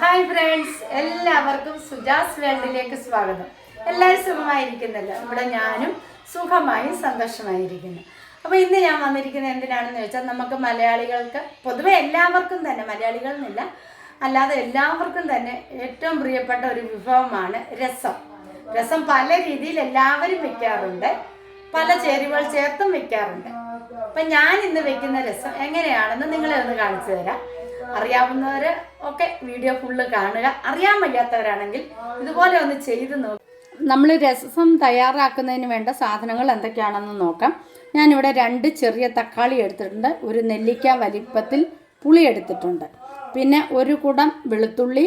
Hi friends എല്ലാവർക്കും സുജാസ് വേൾഡിലേക്ക് സ്വാഗതം. എല്ലാവരും സുഖമായിരിക്കുന്നല്ലോ? ഇവിടെ ഞാനും സുഖമായും സന്തോഷമായിരിക്കുന്നു. അപ്പോൾ ഇന്ന് ഞാൻ വന്നിരിക്കുന്നത് എന്തിനാണെന്ന് വെച്ചാൽ നമുക്ക് മലയാളികൾക്ക് പൊതുവെ എല്ലാവർക്കും തന്നെ മലയാളികൾ എന്നില്ല അല്ലാതെ എല്ലാവർക്കും തന്നെ ഏറ്റവും പ്രിയപ്പെട്ട ഒരു വിഭവമാണ് രസം. രസം പല രീതിയിൽ എല്ലാവരും വെക്കാറുണ്ട് പല ചേരുവകൾ ചേർത്തും വെക്കാറുണ്ട്. അപ്പം ഞാൻ ഇന്ന് വെക്കുന്ന രസം എങ്ങനെയാണെന്ന് നിങ്ങളെ ഒന്ന് കാണിച്ചു തരാം. അറിയാവുന്നവർ ഒക്കെ വീഡിയോ ഫുള്ള് കാണുക. അറിയാൻ വയ്യാത്തവരാണെങ്കിൽ ഇതുപോലെ ഒന്ന് ചെയ്ത് നോക്കുക നമ്മൾ രസം തയ്യാറാക്കുന്നതിന് വേണ്ട സാധനങ്ങൾ എന്തൊക്കെയാണെന്ന് നോക്കാം. ഞാനിവിടെ രണ്ട് ചെറിയ തക്കാളി എടുത്തിട്ടുണ്ട്. ഒരു നെല്ലിക്ക വലിപ്പത്തിൽ പുളി എടുത്തിട്ടുണ്ട്. പിന്നെ ഒരു കുടം വെളുത്തുള്ളി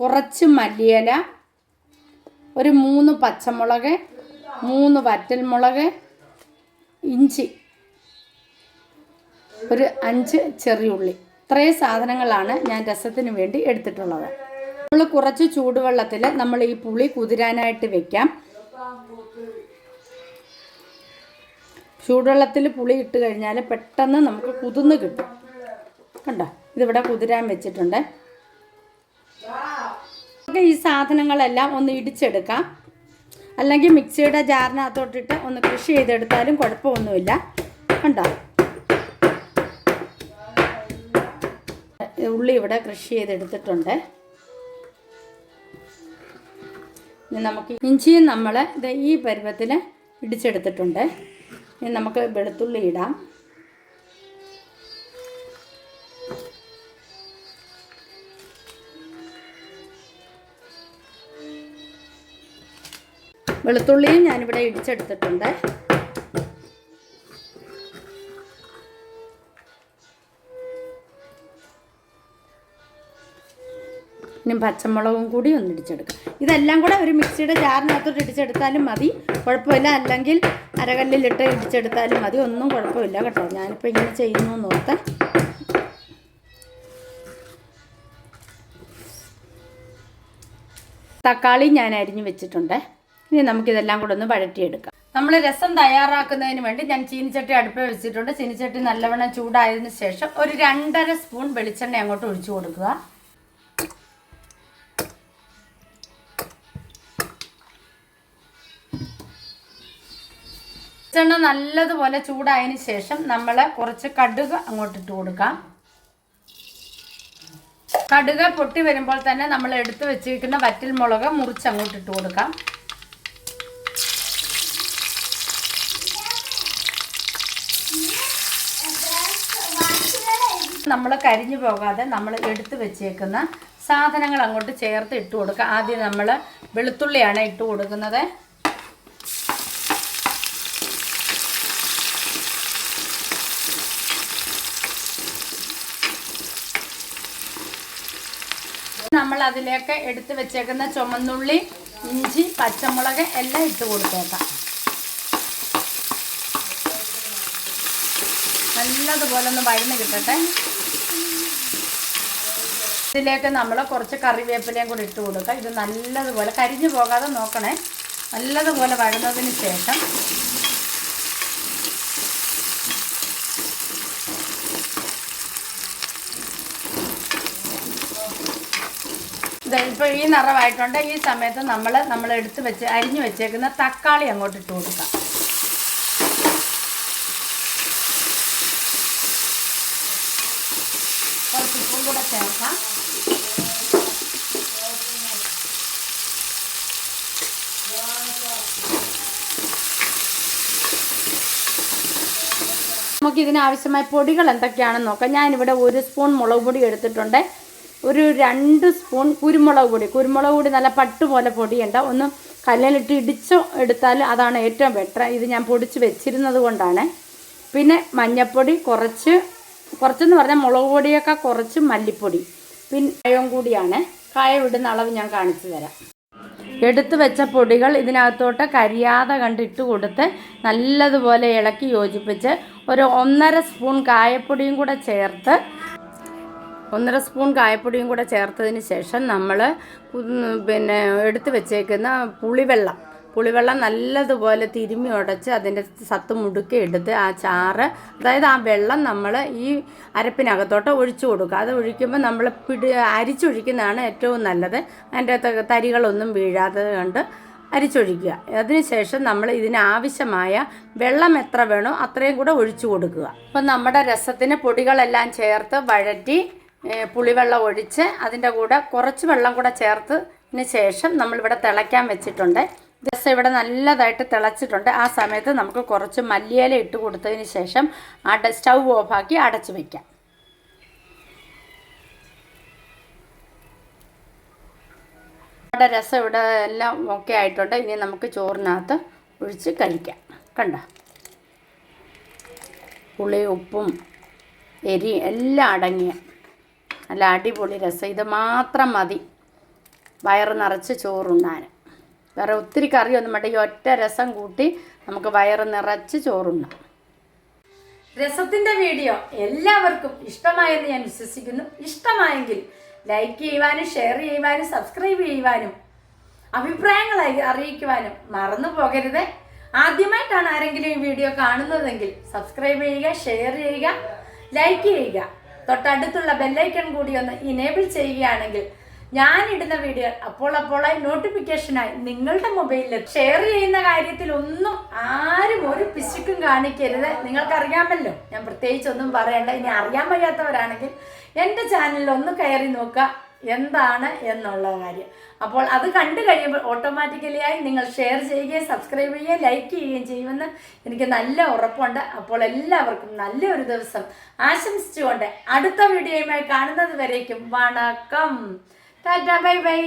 കുറച്ച് മല്ലിയില ഒരു മൂന്ന് പച്ചമുളക് മൂന്ന് വറ്റൽമുളക് ഇഞ്ചി ഒരു അഞ്ച് ചെറിയുള്ളി ഇത്രയും സാധനങ്ങളാണ് ഞാൻ രസത്തിന് വേണ്ടി എടുത്തിട്ടുള്ളത്. നമ്മൾ കുറച്ച് ചൂടുവെള്ളത്തിൽ നമ്മൾ ഈ പുളി കുതിരാനായിട്ട് വെക്കാം. ചൂടുവെള്ളത്തിൽ പുളി ഇട്ട് കഴിഞ്ഞാൽ പെട്ടെന്ന് നമുക്ക് കുതിർന്ന് കിട്ടും. കണ്ടോ? ഇതിവിടെ കുതിരാൻ വെച്ചിട്ടുണ്ട്. നമുക്ക് ഈ സാധനങ്ങളെല്ലാം ഒന്ന് ഇടിച്ചെടുക്കാം. അല്ലെങ്കിൽ മിക്സിയുടെ ജാറിനകത്തോട്ടിട്ട് ഒന്ന് കൃഷി ചെയ്തെടുത്താലും കുഴപ്പമൊന്നുമില്ല. കണ്ടോ? ഉള്ളി ഇവിടെ കൃഷി ചെയ്തെടുത്തിട്ടുണ്ട്. ഇനി നമുക്ക് ഇഞ്ചിയും നമ്മൾ ഇത് ഈ പരുവത്തിൽ ഇടിച്ചെടുത്തിട്ടുണ്ട്. ഇനി നമുക്ക് വെളുത്തുള്ളി ഇടാം. വെളുത്തുള്ളിയും ഞാനിവിടെ ഇടിച്ചെടുത്തിട്ടുണ്ട്. ഇനി പച്ചമുളകും കൂടി ഒന്ന് ഇടിച്ചെടുക്കാം. ഇതെല്ലാം കൂടെ ഒരു മിക്സിയുടെ ജാറിനകത്തോട്ട് ഇടിച്ചെടുത്താലും മതി. കുഴപ്പമില്ല. അല്ലെങ്കിൽ അരകല്ലിലിട്ട് ഇടിച്ചെടുത്താലും മതി. ഒന്നും കുഴപ്പമില്ല കേട്ടോ. ഞാനിപ്പോൾ ഇങ്ങനെ ചെയ്യുന്നു നോക്കത്തെ തക്കാളി ഞാൻ അരിഞ്ഞു വെച്ചിട്ടുണ്ട്. ഇനി നമുക്കിതെല്ലാം കൂടെ ഒന്ന് വഴറ്റിയെടുക്കാം. നമ്മൾ രസം തയ്യാറാക്കുന്നതിന് വേണ്ടി ഞാൻ ചീനിച്ചട്ടി അടുപ്പിൽ വെച്ചിട്ടുണ്ട്. ചീനിച്ചട്ടി നല്ലവണ്ണം ചൂടായതിനു ശേഷം ഒരു രണ്ടര സ്പൂൺ വെളിച്ചെണ്ണ അങ്ങോട്ട് ഒഴിച്ചു കൊടുക്കുക. വെളിച്ചെണ്ണ നല്ലതുപോലെ ചൂടായതിന് ശേഷം നമ്മൾ കുറച്ച് കടുക് അങ്ങോട്ട് ഇട്ട് കൊടുക്കാം. കടുക് പൊട്ടി വരുമ്പോൾ തന്നെ നമ്മൾ എടുത്തു വെച്ചിരിക്കുന്ന വറ്റൽ മുളക് മുറിച്ച് അങ്ങോട്ട് ഇട്ട് കൊടുക്കാം. നമ്മൾ കരിഞ്ഞു പോകാതെ നമ്മൾ എടുത്തു വെച്ചേക്കുന്ന സാധനങ്ങൾ അങ്ങോട്ട് ചേർത്ത് ഇട്ട് കൊടുക്കുക. ആദ്യം നമ്മൾ വെളുത്തുള്ളിയാണ് ഇട്ട് കൊടുക്കുന്നത്. നമ്മൾ അതിലേക്ക് എടുത്ത് വെച്ചേക്കുന്ന ചുമന്നുള്ളി ഇഞ്ചി പച്ചമുളക് എല്ലാം ഇട്ട് കൊടുത്തേക്കാം. നല്ലതുപോലെ ഒന്ന് വഴന്ന് കിട്ടട്ടെ. ഇതിലേക്ക് നമ്മൾ കുറച്ച് കറിവേപ്പിലയും കൂടി ഇട്ട് കൊടുക്കുക ഇത് നല്ലതുപോലെ കരിഞ്ഞു പോകാതെ നോക്കണേ. നല്ലതുപോലെ വഴന്നതിന് ശേഷം ഇപ്പോൾ ഈ നിറവായിട്ടുണ്ട്. ഈ സമയത്ത് നമ്മൾ നമ്മൾ എടുത്ത് വെച്ച് അരിഞ്ഞു വെച്ചേക്കുന്ന തക്കാളി അങ്ങോട്ട് ഇട്ട് കൊടുക്കാം. കുറച്ച് ഉപ്പും കൂടെ ചേർക്കാം. നമുക്ക് ഇതിനാവശ്യമായ പൊടികൾ എന്തൊക്കെയാണെന്ന് നോക്കാം. ഞാനിവിടെ ഒരു സ്പൂൺ മുളക് പൊടി എടുത്തിട്ടുണ്ട്. ഒരു രണ്ട് സ്പൂൺ കുരുമുളക് പൊടി. കുരുമുളക് പൊടി നല്ല പട്ട് പോലെ പൊടിയുണ്ട്. ഒന്ന് കല്ലിലിട്ട് ഇടിച്ചോ എടുത്താൽ അതാണ് ഏറ്റവും ബെറ്റർ ഇത് ഞാൻ പൊടിച്ച് വെച്ചിരുന്നത് കൊണ്ടാണ്. പിന്നെ മഞ്ഞൾപ്പൊടി കുറച്ച് കുറച്ചെന്ന് പറഞ്ഞാൽ മുളക് പൊടിയൊക്കെ കുറച്ച് മല്ലിപ്പൊടി. പിന്നെ കായവും കൂടിയാണ്. കായ ഇടുന്ന അളവ് ഞാൻ കാണിച്ചു തരാം. എടുത്തു വെച്ച പൊടികൾ ഇതിനകത്തോട്ട് കരിയാതെ കണ്ടിട്ട് കൊടുത്ത് നല്ലതുപോലെ ഇളക്കി യോജിപ്പിച്ച് ഒരു ഒന്നര സ്പൂൺ കായപ്പൊടിയും കൂടെ ചേർത്ത് ഒന്നര സ്പൂൺ കായപ്പൊടിയും കൂടെ ചേർത്തതിന് ശേഷം നമ്മൾ പിന്നെ എടുത്തു വെച്ചേക്കുന്ന പുളിവെള്ളം. പുളിവെള്ളം നല്ലതുപോലെ തിരുമ്മി ഉടച്ച് അതിന്റെ സത്ത് മുടുക്കി എടുത്ത് ആ ചാറ് അതായത് ആ വെള്ളം നമ്മൾ ഈ അരപ്പിനകത്തോട്ട് ഒഴിച്ചു കൊടുക്കുക. അത് ഒഴിക്കുമ്പോൾ നമ്മൾ പിടി അരിച്ചൊഴിക്കുന്നതാണ് ഏറ്റവും നല്ലത്. അതിന്റെ തരികളൊന്നും വീഴാതെ കണ്ട് അരിച്ചൊഴിക്കുക. അതിനുശേഷം നമ്മൾ ഇതിനാവശ്യമായ വെള്ളം എത്ര വേണോ അത്രയും കൂടെ ഒഴിച്ചു കൊടുക്കുക. അപ്പം നമ്മുടെ രസത്തിന് പൊടികളെല്ലാം ചേർത്ത് വഴറ്റി പുളിവെള്ളം ഒഴിച്ച് അതിന്റെ കൂടെ കുറച്ച് വെള്ളം കൂടെ ചേർത്തതിന് ശേഷം നമ്മളിവിടെ തിളയ്ക്കാൻ വെച്ചിട്ടുണ്ട്. രസം ഇവിടെ നല്ലതായിട്ട് തിളച്ചിട്ടുണ്ട്. ആ സമയത്ത് നമുക്ക് കുറച്ച് മല്ലിയില ഇട്ട് കൊടുത്തതിന് ശേഷം അട സ്റ്റൗ ഓഫാക്കി അടച്ചു വയ്ക്കാം അവിടെ രസം ഇവിടെ എല്ലാം ഓക്കെ ആയിട്ടുണ്ട്. ഇനി നമുക്ക് ചോറിനകത്ത് ഒഴിച്ച് കഴിക്കാം. കണ്ട? പുളി ഉപ്പും എരി എല്ലാം അടങ്ങിയ നല്ല അടിപൊളി രസം. ഇത് മാത്രം മതി. വയറ് നിറച്ച് ചോറുണ്ണാൻ. വേറെ ഒത്തിരി കറിയൊന്നും വേണ്ട. ഈ ഒറ്റ രസം കൂട്ടി നമുക്ക് വയറ് നിറച്ച് ചോറുണ്ണാം. രസത്തിന്റെ വീഡിയോ എല്ലാവർക്കും ഇഷ്ടമായെന്ന് ഞാൻ വിശ്വസിക്കുന്നു. ഇഷ്ടമായെങ്കിൽ ലൈക്ക് ചെയ്യുവാനും ഷെയർ ചെയ്യുവാനും സബ്സ്ക്രൈബ് ചെയ്യുവാനും അഭിപ്രായങ്ങൾ അറി- അറിയിക്കുവാനും മറന്നു പോകരുത്. ആദ്യമായിട്ടാണ് ആരെങ്കിലും ഈ വീഡിയോ കാണുന്നതെങ്കിൽ സബ്സ്ക്രൈബ് ചെയ്യുക ഷെയർ ചെയ്യുക ലൈക്ക് ചെയ്യുക. തൊട്ടടുത്തുള്ള ബെല്ലൈക്കൺ കൂടി ഒന്ന് ഇനേബിൾ ചെയ്യുകയാണെങ്കിൽ ഞാൻ ഇടുന്ന വീഡിയോ അപ്പോൾ അപ്പോളായി നോട്ടിഫിക്കേഷനായി നിങ്ങളുടെ മൊബൈലിൽ ഷെയർ ചെയ്യുന്ന കാര്യത്തിൽ ഒന്നും ആരും ഒരു പിശുക്കും കാണിക്കരുത്. നിങ്ങൾക്കറിയാമല്ലോ ഞാൻ പ്രത്യേകിച്ച് ഒന്നും പറയണ്ട. ഇനി അറിയാൻ വയ്യാത്തവരാണെങ്കിൽ എന്റെ ചാനലിൽ ഒന്ന് കയറി നോക്കുക. എന്താണ് എന്നുള്ള കാര്യം. അപ്പോൾ അത് കണ്ടു കഴിയുമ്പോൾ ഓട്ടോമാറ്റിക്കലി ആയി നിങ്ങൾ ഷെയർ ചെയ്യുകയും സബ്സ്ക്രൈബ് ചെയ്യുകയും ലൈക്ക് ചെയ്യുകയും ചെയ്യുമെന്ന് എനിക്ക് നല്ല ഉറപ്പുണ്ട്. അപ്പോൾ എല്ലാവർക്കും നല്ലൊരു ദിവസം ആശംസിച്ചുകൊണ്ട് അടുത്ത വീഡിയോയുമായി കാണുന്നത് വരേക്കും. വണക്കം. Tata bye bye.